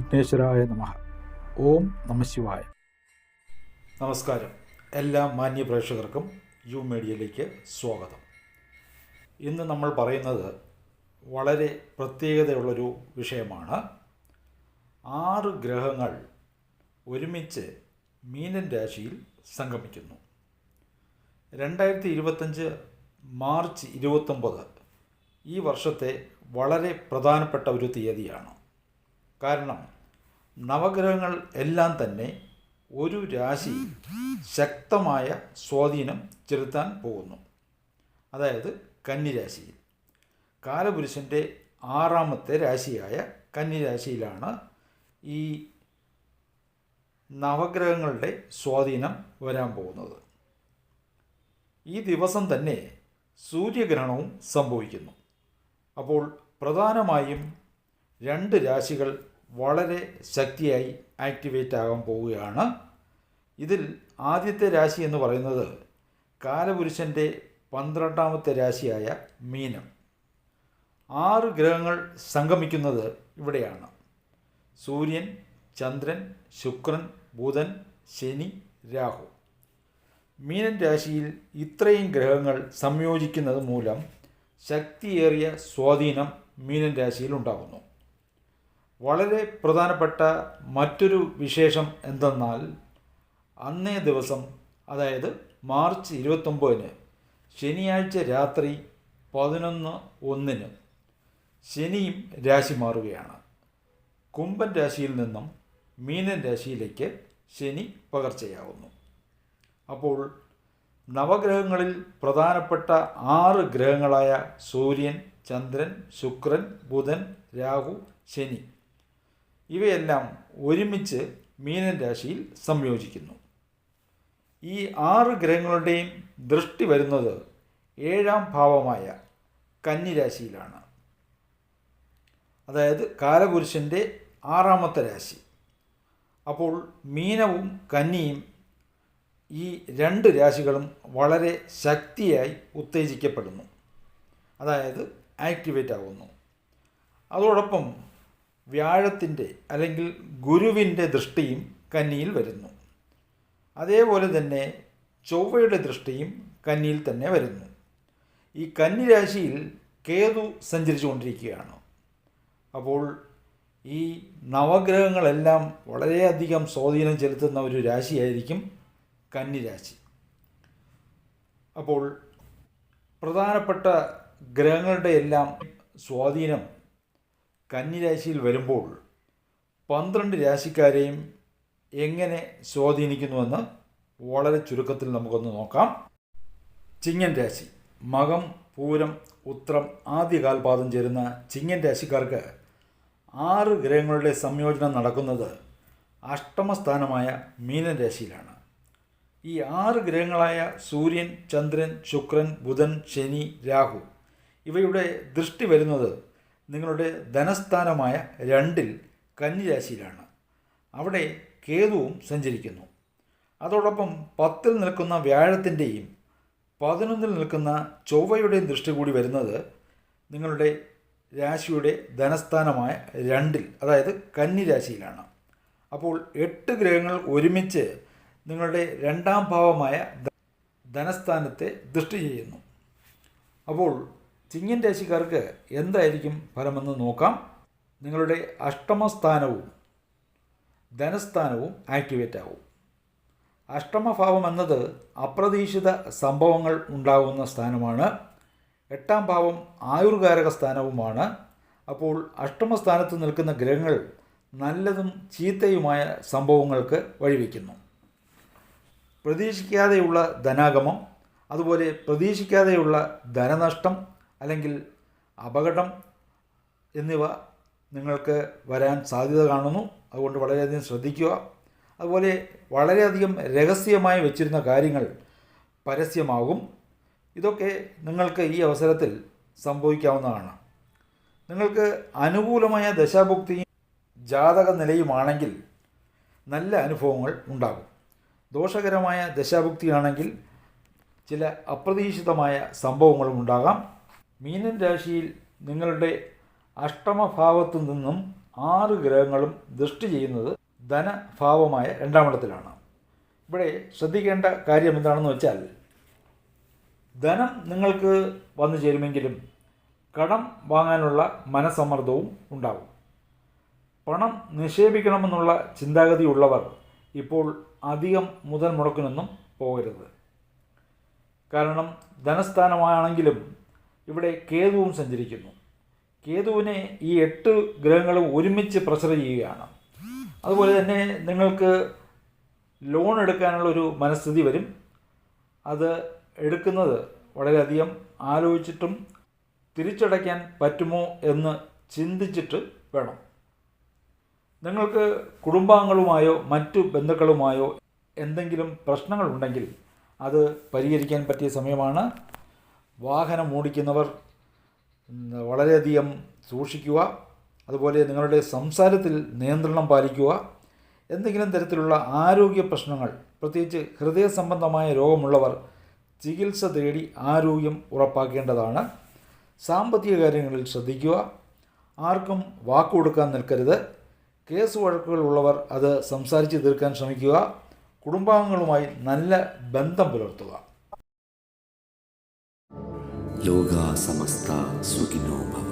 വിഘ്നേശ്വരായ നമ. ഓം നമശിവായ നമസ്കാരം. എല്ലാ മാന്യ പ്രേക്ഷകർക്കും യു മീഡിയയിലേക്ക് സ്വാഗതം. ഇന്ന് നമ്മൾ പറയുന്നത് വളരെ പ്രത്യേകതയുള്ളൊരു വിഷയമാണ്. ആറ് ഗ്രഹങ്ങൾ ഒരുമിച്ച് മീനൻ രാശിയിൽ സംഗമിക്കുന്നു. രണ്ടായിരത്തി ഇരുപത്തഞ്ച് മാർച്ച് ഇരുപത്തൊമ്പത് ഈ വർഷത്തെ വളരെ പ്രധാനപ്പെട്ട ഒരു തീയതിയാണ്. കാരണം നവഗ്രഹങ്ങൾ എല്ലാം തന്നെ ഒരു രാശി ശക്തമായ സ്വാധീനം ചെലുത്താൻ പോകുന്നു. അതായത് കന്നിരാശിയിൽ. കാലപുരുഷന്റെ ആറാമത്തെ രാശിയായ കന്നിരാശിയിലാണ് ഈ നവഗ്രഹങ്ങളുടെ സ്വാധീനം വരാൻ പോകുന്നത്. ഈ ദിവസം തന്നെ സൂര്യഗ്രഹണവും സംഭവിക്കുന്നു. അപ്പോൾ പ്രധാനമായും രണ്ട് രാശികൾ വളരെ ശക്തിയായി ആക്ടിവേറ്റ് ആകാൻ പോവുകയാണ്. ഇതിൽ ആദ്യത്തെ രാശി എന്ന് പറയുന്നത് കാലപുരുഷന്റെ പന്ത്രണ്ടാമത്തെ രാശിയായ മീനം. ആറ് ഗ്രഹങ്ങൾ സംഗമിക്കുന്നത് ഇവിടെയാണ്. സൂര്യൻ ചന്ദ്രൻ ശുക്രൻ ബുധൻ ശനി രാഹു. മീനൻ രാശിയിൽ ഇത്രയും ഗ്രഹങ്ങൾ സംയോജിക്കുന്നത് മൂലം ശക്തിയേറിയ സ്വാധീനം മീനൻ രാശിയിൽ ഉണ്ടാകുന്നു. വളരെ പ്രധാനപ്പെട്ട മറ്റൊരു വിശേഷം എന്തെന്നാൽ അന്നേ ദിവസം അതായത് മാർച്ച് ഇരുപത്തൊമ്പതിന് ശനിയാഴ്ച രാത്രി പതിനൊന്ന് ഒന്നിന് ശനിയും രാശി മാറുകയാണ്. കുംഭൻ രാശിയിൽ നിന്നും മീനൻ രാശിയിലേക്ക് ശനി പകർച്ചയാവുന്നു. അപ്പോൾ നവഗ്രഹങ്ങളിൽ പ്രധാനപ്പെട്ട ആറ് ഗ്രഹങ്ങളായ സൂര്യൻ ചന്ദ്രൻ ശുക്രൻ ബുധൻ രാഹു ശനി ഇവയെല്ലാം ഒരുമിച്ച് മീനൻ രാശിയിൽ സംയോജിക്കുന്നു. ഈ ആറ് ഗ്രഹങ്ങളുടെയും ദൃഷ്ടി വരുന്നത് ഏഴാം ഭാവമായ കന്നിരാശിയിലാണ് അതായത് കാലപുരുഷന്റെ ആറാമത്തെ രാശി. അപ്പോൾ മീനവും കന്നിയും ഈ രണ്ട് രാശികളും വളരെ ശക്തിയായി ഉത്തേജിക്കപ്പെടുന്നു. അതായത് ആക്ടിവേറ്റ് ആകുന്നു അതോടൊപ്പം വ്യാഴത്തിന്റെ അല്ലെങ്കിൽ ഗുരുവിന്റെ ദൃഷ്ടിയും കന്നിയിൽ വരുന്നു. അതേപോലെ തന്നെ ചൊവ്വയുടെ ദൃഷ്ടിയും കന്നിയിൽ തന്നെ വരുന്നു. ഈ കന്നി രാശിയിൽ കേതു സഞ്ചരിച്ചു കൊണ്ടിരിക്കുകയാണ് അപ്പോൾ ഈ നവഗ്രഹങ്ങളെല്ലാം വളരെയധികം സ്വാധീനം ചെലുത്തുന്ന ഒരു രാശിയായിരിക്കും കന്നിരാശി അപ്പോൾ പ്രധാനപ്പെട്ട ഗ്രഹങ്ങളുടെ എല്ലാം സ്വാധീനം കന്നിരാശിയിൽ വരുമ്പോൾ പന്ത്രണ്ട് രാശിക്കാരെയും എങ്ങനെ സ്വാധീനിക്കുന്നുവെന്ന് വളരെ ചുരുക്കത്തിൽ നമുക്കൊന്ന് നോക്കാം. ചിങ്ങൻ രാശി. മകം പൂരം ഉത്രം ആദ്യ കാൽപാദം ചേരുന്ന ചിങ്ങൻ രാശിക്കാർക്ക് ആറ് ഗ്രഹങ്ങളുടെ സംയോജനം നടക്കുന്നത് അഷ്ടമസ്ഥാനമായ മീനൻ രാശിയിലാണ്. ഈ ആറ് ഗ്രഹങ്ങളായ സൂര്യൻ ചന്ദ്രൻ ശുക്രൻ ബുധൻ ശനി രാഹു ഇവയുടെ ദൃഷ്ടി വരുന്നത് നിങ്ങളുടെ ധനസ്ഥാനമായ രണ്ടിൽ കന്നിരാശിയിലാണ് അവിടെ കേതുവും സഞ്ചരിക്കുന്നു. അതോടൊപ്പം പത്തിൽ നിൽക്കുന്ന വ്യാഴത്തിന്റെയും പതിനൊന്നിൽ നിൽക്കുന്ന ചൊവ്വയുടെയും ദൃഷ്ടി കൂടി വരുന്നത് നിങ്ങളുടെ രാശിയുടെ ധനസ്ഥാനമായ രണ്ടിൽ അതായത് കന്നി രാശിയിലാണ് അപ്പോൾ എട്ട് ഗ്രഹങ്ങൾ ഒരുമിച്ച് നിങ്ങളുടെ രണ്ടാം ഭാവമായ ധനസ്ഥാനത്തെ ദൃഷ്ടി ചെയ്യുന്നു. അപ്പോൾ ചിങ്ങൻ രാശിക്കാർക്ക് എന്തായിരിക്കും ഫലമെന്ന് നോക്കാം. നിങ്ങളുടെ അഷ്ടമസ്ഥാനവും ധനസ്ഥാനവും ആക്ടിവേറ്റ് ആവും. അഷ്ടമഭാവം എന്നത് അപ്രതീക്ഷിത സംഭവങ്ങൾ ഉണ്ടാകുന്ന സ്ഥാനമാണ്. എട്ടാം ഭാവം ആയുർകാരക സ്ഥാനവുമാണ്. അപ്പോൾ അഷ്ടമസ്ഥാനത്ത് നിൽക്കുന്ന ഗ്രഹങ്ങൾ നല്ലതും ചീത്തയുമായ സംഭവങ്ങൾക്ക് വഴിവെക്കുന്നു. പ്രതീക്ഷിക്കാതെയുള്ള ധനാഗമം അതുപോലെ പ്രതീക്ഷിക്കാതെയുള്ള ധനനഷ്ടം അല്ലെങ്കിൽ അപകടം എന്നിവ നിങ്ങൾക്ക് വരാൻ സാധ്യത കാണുന്നു. അതുകൊണ്ട് വളരെയധികം ശ്രദ്ധിക്കുക. അതുപോലെ വളരെയധികം രഹസ്യമായി വെച്ചിരുന്ന കാര്യങ്ങൾ പരസ്യമാകും. ഇതൊക്കെ നിങ്ങൾക്ക് ഈ അവസരത്തിൽ സംഭവിക്കാവുന്നതാണ്. നിങ്ങൾക്ക് അനുകൂലമായ ദശാഭുക്തിയും ജാതക നിലയുമാണെങ്കിൽ നല്ല അനുഭവങ്ങൾ ഉണ്ടാകും. ദോഷകരമായ ദശാഭുക്തിയാണെങ്കിൽ ചില അപ്രതീക്ഷിതമായ സംഭവങ്ങളും ഉണ്ടാകാം. മീനൻ രാശിയിൽ നിങ്ങളുടെ അഷ്ടമഭാവത്തു നിന്നും ആറ് ഗ്രഹങ്ങളും ദൃഷ്ടി ചെയ്യുന്നത് ധനഭാവമായ രണ്ടാമിടത്തിലാണ്. ഇവിടെ ശ്രദ്ധിക്കേണ്ട കാര്യം എന്താണെന്ന് വെച്ചാൽ ധനം നിങ്ങൾക്ക് വന്നു ചേരുമെങ്കിലും കടം വാങ്ങാനുള്ള മനസ്സമ്മർദ്ദവും ഉണ്ടാകും പണം നിക്ഷേപിക്കണമെന്നുള്ള ചിന്താഗതിയുള്ളവർ ഇപ്പോൾ അധികം മുതൽ മുടക്കിനൊന്നും പോകരുത്. കാരണം ധനസ്ഥാനമാണെങ്കിലും ഇവിടെ കേതുവും സഞ്ചരിക്കുന്നു. കേതുവിനെ ഈ എട്ട് ഗ്രഹങ്ങളും ഒരുമിച്ച് പ്രഷർ ചെയ്യുകയാണ്. അതുപോലെ തന്നെ നിങ്ങൾക്ക് ലോൺ എടുക്കാനുള്ള ഒരു മനസ്ഥിതി വരും. അത് എടുക്കുന്നത് വളരെയധികം ആലോചിച്ചിട്ടും തിരിച്ചടയ്ക്കാൻ പറ്റുമോ എന്ന് ചിന്തിച്ചിട്ട് വേണം. നിങ്ങൾക്ക് കുടുംബാംഗങ്ങളുമായോ മറ്റു ബന്ധുക്കളുമായോ എന്തെങ്കിലും പ്രശ്നങ്ങളുണ്ടെങ്കിൽ അത് പരിഹരിക്കാൻ പറ്റിയ സമയമാണ്. വാഹനം ഓടിക്കുന്നവർ വളരെയധികം സൂക്ഷിക്കുക അതുപോലെ നിങ്ങളുടെ സംസാരത്തിൽ നിയന്ത്രണം പാലിക്കുക. എന്തെങ്കിലും തരത്തിലുള്ള ആരോഗ്യ പ്രശ്നങ്ങൾ പ്രത്യേകിച്ച് ഹൃദയ സംബന്ധമായ രോഗമുള്ളവർ ചികിത്സ തേടി ആരോഗ്യം ഉറപ്പാക്കേണ്ടതാണ്. സാമ്പത്തിക കാര്യങ്ങളിൽ ശ്രദ്ധിക്കുക. ആർക്കും വാക്കുകൊടുക്കാൻ നിൽക്കരുത്. കേസ് വഴക്കുകൾ ഉള്ളവർ അത് സംസാരിച്ച് തീർക്കാൻ ശ്രമിക്കുക. കുടുംബാംഗങ്ങളുമായി നല്ല ബന്ധം പുലർത്തുക. ヨガサマスタ・スギノーマ